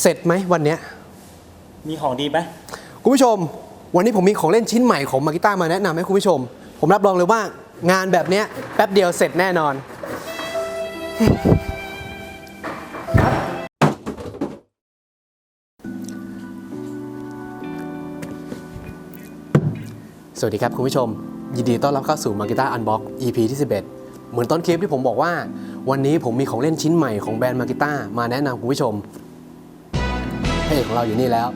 เสร็จไหมวันเนี้ยมีของดีไหมคุณผู้ชม วันนี้ผมมีของเล่นชิ้นใหม่ของมากิต้ามาแนะนำให้คุณผู้ชม ผมรับรองเลยว่างานแบบเนี้ยแป๊บเดียวเสร็จแน่นอน สวัสดีครับคุณผู้ชม ยินดีต้อนรับเข้าสู่มากิต้าอันบ็อก EP ที่ 11 เหมือนต้นคลิปที่ผมบอกว่า วันนี้ผมมีของเล่นชิ้นใหม่ของแบรนด์มากิต้ามาแนะนำคุณผู้ชมพ ระเอกของเราอยู่นี่แล้ว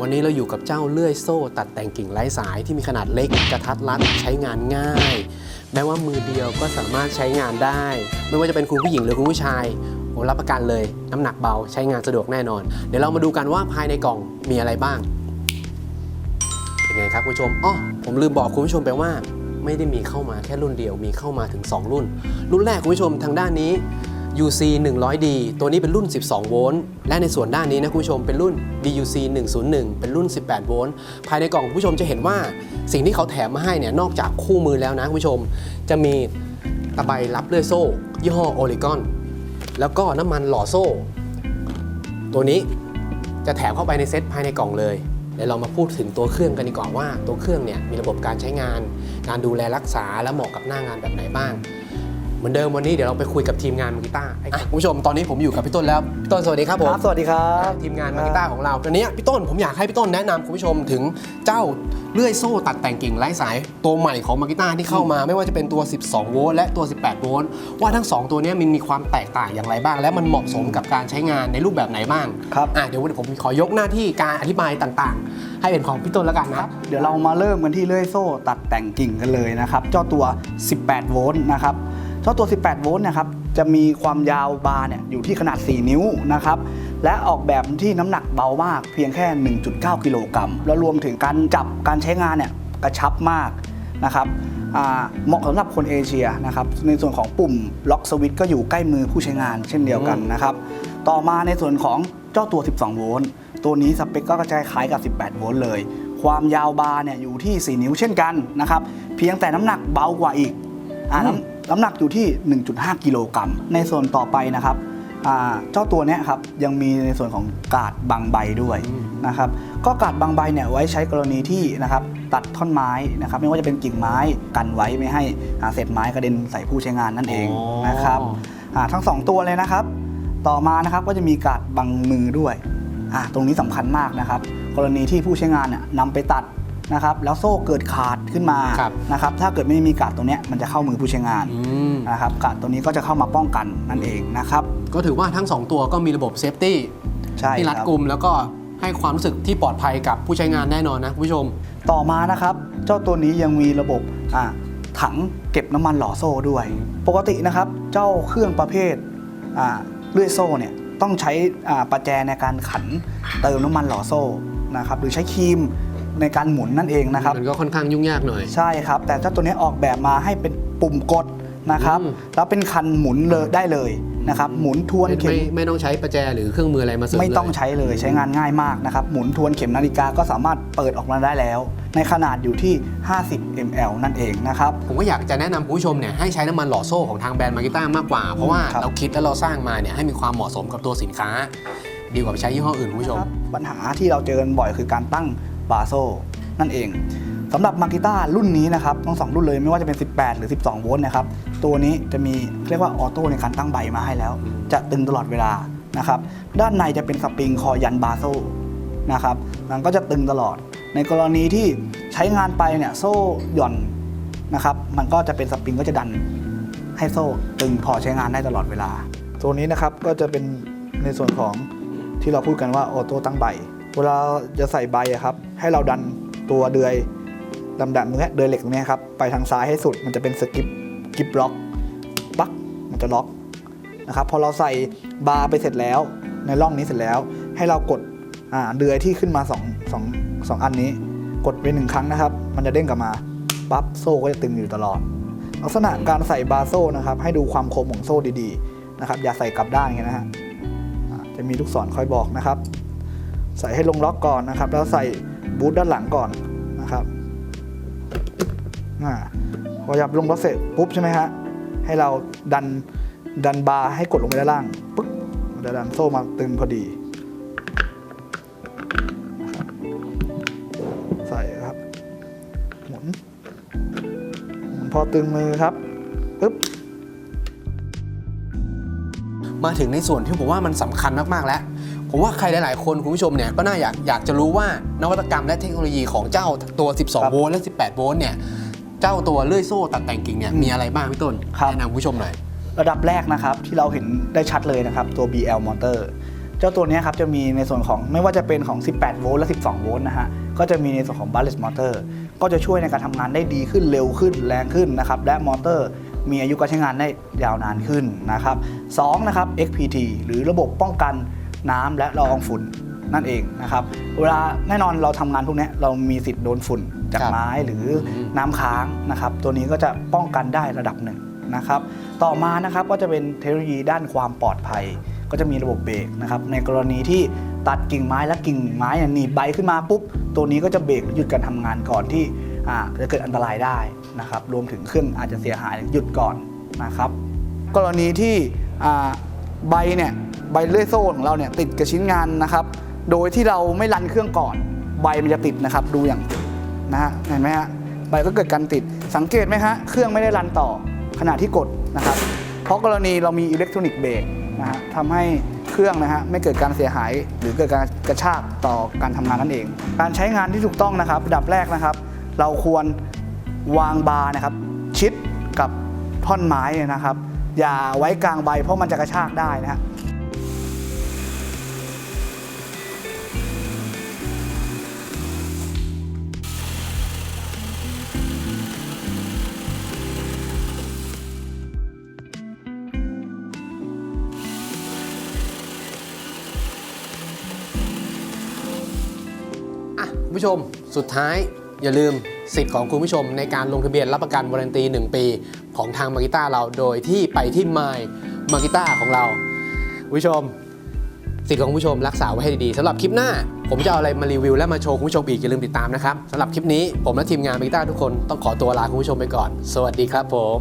วันนี้เราอยู่กับเจ้าเลื่อยโซ่ ตัดแต่งกิ่งไร้สายที่มีขนาดเล็กกระทัดรัดใช้งานง่าย แม้ว่ามือเดียวก็สามารถใช้งานได้ ไม่ว่าจะเป็นคุณผู้หญิงหรือคุณผู้ชายผมรับประกันเลย น้ำหนักเบาใช้งานสะดวกแน่นอน เดี๋ยวเรามาดูกันว่าภายในกล่องมีอะไรบ้างเป็นไงครับคุณผู้ชมอ๋อผมลืมบอกคุณผู้ชมไปว่า ไม่ได้มีเข้ามาแค่รุ่นเดียวมีเข้ามาถึง 2 รุ่น รุ่นแรกคุณผู้ชมทางด้านนี้ UC 100D ตัวนี้เป็นรุ่น 12 โวลต์ และในส่วนด้านนี้นะคุณผู้ชมเป็นรุ่น DUC 101 เป็นรุ่น 18 โวลต์ ภายในกล่องคุณผู้ชมจะเห็นว่าสิ่งที่เขาแถมมาให้เนี่ยนอกจากคู่มือแล้วนะคุณผู้ชม จะมีตะไบรับเลื่อยโซ่ ยี่ห้อโอ e กอน แล้วก็น้ำมันหล่อโซ่ ตัวนี้จะแถมเข้าไปในเซตภายในกล่องเลยเดี๋ยวเรามาพูดถึงตัวเครื่องกันดีกว่าว่าตัวเครื่องเนี่ยมีระบบการใช้งาน การดูแลรักษาและเหมาะกับหน้างานแบบไหนบ้าง เหมือนเดิมวันนี้เดี๋ยวเราไปคุยกับทีมงานมากิต้าคุณผู้ชมตอนนี้ผมอยู่กับพี่ต้นแล้วพี่ต้นสวัสดีครับผมครับสวัสดีครับทีมงานมากิต้าของเราตอนนี้พี่ต้นผมอยากให้พี่ต้นแนะนำคุณผู้ชมถึงเจ้าเลื่อยโซ่ตัดแต่งกิ่งไร้สายตัวใหม่ของมากิต้าที่เข้ามา ไม่ว่าจะเป็นตัว 12 โวลต์และตัว 18 โวลต์ว่าทั้ง 2 ตัวเนี้ยมันมีความแตกต่างอย่างไรบ้าง และมันเหมาะสมกับการใช้งานในรูปแบบไหนบ้างครับอะเดี๋ยวผมขอยกหน้าที่การอธิบายต่างๆ ให้เป็นของพี่ต้นแล้วกันนะเดี๋ยวเรามาเริ่มกันที่เลื่อยโซ่ตัดแต่งกิ่งกันเลยนะครับเจ้าตัว 18 โวลต์นะครับ เจ้าตัว 18 โวลต์นะครับจะมีความยาวบาร์เนี่ยอยู่ที่ขนาด 4 นิ้วนะครับและออกแบบที่น้ำหนักเบามากเพียงแค่ 1.9 กิโลกรัมแล้วรวมถึงการจับการใช้งานเนี่ยกระชับมากนะครับอ่าเหมาะสำหรับคนเอเชียนะครับในส่วนของปุ่มล็อกสวิตช์ก็อยู่ใกล้มือผู้ใช้งานเช่นเดียวกันนะครับต่อมาในส่วนของเจ้าตัว 12 โวลต์ตัวนี้สเปคก็จะคล้ายกับ 18 โวลต์เลย ความยาวบาร์เนี่ยอยู่ที่ 4 นิ้วเช่นกันนะครับเพียงแต่น้ำหนักเบากว่าอีกอ่า น้ำน้ำหนักอยู่ที่ 1.5 กิโลกรัม ในส่วนต่อไปนะครับอ่าเจ้าตัวเนี้ยครับยังมีในส่วนของกาดบางใบด้วยนะครับก็กาดบางใบเนี่ยไว้ใช้กรณีที่นะครับตัดท่อนไม้นะครับไม่ว่าจะเป็นกิ่งไม้กันไว้ไม่ให้อ่าเศษไม้กระเด็นใส่ผู้ใช้งานนั่นเองอ๋อนะครับอ่าทั้งสองตัวเลยนะครับ ต่อมานะครับก็จะมีการดบังมือด้วยอ่าตรงนี้สำคัญมากนะครับ กรณีที่ผู้ใช้งานเนี่ยนำไปตัด นะครับแล้วโซ่เกิดขาดขึ้นมาครับนะครับถ้าเกิดไม่มีการดตรงเนี้ยมันจะเข้ามือผู้ใช้งานอืมนะครับการดตัวนี้ก็จะเข้ามาป้องกันนั่นเองนะครับก็ถือว่าทั้ง 2 ตัวก็มีระบบเซฟตี้ใช่ที่รัดครับกุมแล้วก็ให้ความรู้สึกที่ปลอดภัยกับผู้ใช้งานแน่นอนนะคุณผู้ชม ต่อมานะครับ เจ้าตัวนี้ยังมีระบบอ่าถังเก็บน้ำมันหล่อโซ่ด้วย ปกตินะครับเจ้าเครื่องประเภทอ่าเลื่อยโซ่เนี่ยต้องใช้อ่าประแจในการขันเติมน้ำมันหล่อโซ่นะครับหรือใช้ครีม ในการหมุนนั่นเองนะครับ มันก็ค่อนข้างยุ่งยากหน่อย ใช่ครับ แต่เจ้าตัวนี้ออกแบบมาให้เป็นปุ่มกดนะครับอืมแล้วเป็นคันหมุนเลยได้เลยนะครับ หมุนทวนไม่เข็มไม่ไม่ต้องใช้ประแจหรือเครื่องมืออะไรมาเสริมไม่ต้องเลยใช้เลยใช้งานง่ายมากนะครับ หมุนทวนเข็มนาฬิกาก็สามารถเปิดออกมาได้แล้ว ในขนาดอยู่ที่ 50 ml นั่นเองนะครับ ผมก็อยากจะแนะนำคุณผู้ชมเนี่ยให้ใช้น้ำมันหล่อโซ่ของทางแบรนด์มากิต้ามากกว่า เพราะว่าครับเราคิดและเราสร้างมาเนี่ยให้มีความเหมาะสมกับตัวสินค้า ดีกว่าไปใช้ยี่ห้ออื่นคุณผู้ชมครับปัญหาที่เราเจอกันบ่อยคือการตั้ง บาโซนั่นเองสำหรับมากิต้ารุ่นนี้นะครับทั้งสองรุ่นเลยไม่ว่าจะเป็น 18 หรือ 12 โวลต์นะครับตัวนี้จะมีเรียกว่าออโต้ในการตั้งใบมาให้แล้ว จะตึงตลอดเวลานะครับด้านในจะเป็นสปริงคอยันบาโซ่นะครับมันก็จะตึงตลอด ในกรณีที่ใช้งานไปเนี่ยโซ่หย่อนนะครับมันก็จะเป็นสปริงก็จะดันให้โซ่ตึงพอใช้งานได้ตลอดเวลา ตัวนี้นะครับก็จะเป็นในส่วนของที่เราพูดกันว่าออโต้ตั้งใบ เวลาจะใส่ใบครับ ให้เราดันตัวเดือยดำๆตรงเนี้ยเดือยเหล็กตรงเนี้ยครับไปทางซ้ายให้สุดมันจะเป็นสกิปกิปล็อกปักมันจะล็อกนะครับพอเราใส่บาร์ไปเสร็จแล้ว ในร่องนี้เสร็จแล้ว ให้เรากดเดือยที่ขึ้นมาสองสองสองอันนี้ กดไปหนึ่งครั้งนะครับ มันจะเด้งกลับมาปั๊บโซ่ก็จะตึงอยู่ตลอด ลักษณะการใส่บาร์โซ่นะครับ ให้ดูความคมของโซ่ดีๆนะครับ อย่าใส่กลับด้านอย่างนี้นะฮะจะมีลูกศรคอยบอกนะครับ ใส่ให้ลงล็อกก่อนนะครับ แล้วใส่บูทด้านหลังก่อนนะครับพอยับลงล็อกเสร็จปุ๊บใช่ไหมฮะให้เราดันดันบาร์ให้กดลงไปด้านล่างปุ๊บดันโซ่มาตึงพอดีใส่ครับหมุนพอตึงมือครับปุ๊บ มาถึงในส่วนที่ผมว่ามันสำคัญมากๆแล้วผมว่าใครหลาย ๆ คนคุณผู้ชมเนี่ยก็น่าอยากอยากจะรู้ว่านวัตกรรมและเทคโนโลยีของเจ้าตัว 12 โวลต์และ 18 โวลต์เนี่ยเจ้าตัวเลื่อยโซ่ตัดแต่งกิ่งเนี่ยมีอะไรบ้างพี่ต้นครับแนะนำคุณผู้ชมหน่อยระดับแรกนะครับที่เราเห็นได้ชัดเลยนะครับตัว BL motor เจ้าตัวเนี้ยครับจะมีในส่วนของไม่ว่าจะเป็นของ 18 โวลต์และ 12 โวลต์นะฮะก็จะมีในส่วนของ brushless motor ก็จะช่วยในการทำงานได้ดีขึ้นเร็วขึ้นแรงขึ้นนะครับและมอเตอร์ มีอายุการใช้งานได้ยาวนานขึ้นนะครับสองนะครับ XPT หรือระบบป้องกันน้ำและละอองฝุ่นนั่นเองนะครับเวลาแน่นอนเราทำงานพวกเนี้ยเรามีสิทธิ์โดนฝุ่นจากครับไม้หรืออมน้ำค้างนะครับตัวนี้ก็จะป้องกันได้ระดับหนึ่งนะครับต่อมานะครับก็จะเป็นเทคโนโลยีด้านความปลอดภัย ก็จะมีระบบเบรกนะครับในกรณีที่ตัดกิ่งไม้และกิ่งไม้เนี่ยหนีบใบขึ้นมาปุ๊บตัวนี้ก็จะเบรกหยุดการทำงานก่อนที่อ่าจะเกิดอันตรายได้ นะครับรวมถึงเครื่องอาจจะเสียหายหยุดก่อนนะครับ กรณีที่ใบเนี่ยใบเลื่อยโซ่ของเราเนี่ยติดกับชิ้นงานนะครับ โดยที่เราไม่รันเครื่องก่อนใบมันจะติดนะครับ ดูอย่างนะฮะเห็นไหมฮะใบก็เกิดการติดสังเกตไหมฮะเครื่องไม่ได้รันต่อขณะที่กดนะครับ เพราะกรณีเรามีอิเล็กทรอนิกส์เบรกนะฮะทำให้เครื่องนะฮะไม่เกิดการเสียหาย หรือเกิดการกระชากต่อการทำงานนั่นเอง การใช้งานที่ถูกต้องนะครับระดับแรกนะครับ เราควร วางบาร์นะครับ ชิดกับท่อนไม้นะครับ อย่าไว้กลางใบเพราะมันจะกระชากได้นะฮะอะผู้ชม สุดท้ายอย่าลืม สิทธิ์ของคุณผู้ชมในการลงทะเบียนรับประกันวารันตี 1 ปี ของทางมากิต้าเราโดยที่ไปที่ไมล์มากิต้าของเราคุณผู้ชม สิทธิ์ของผู้ชมรักษาไว้ให้ดีๆสำหรับคลิปหน้า ผมจะเอาอะไรมารีวิว และมาโชว์คุณผู้ชมอีกอย่าลืมติดตามนะครับสำหรับคลิปนี้ผมและทีมงานมากิต้าทุกคนต้องขอตัวลาคุณผู้ชมไปก่อน สวัสดีครับผม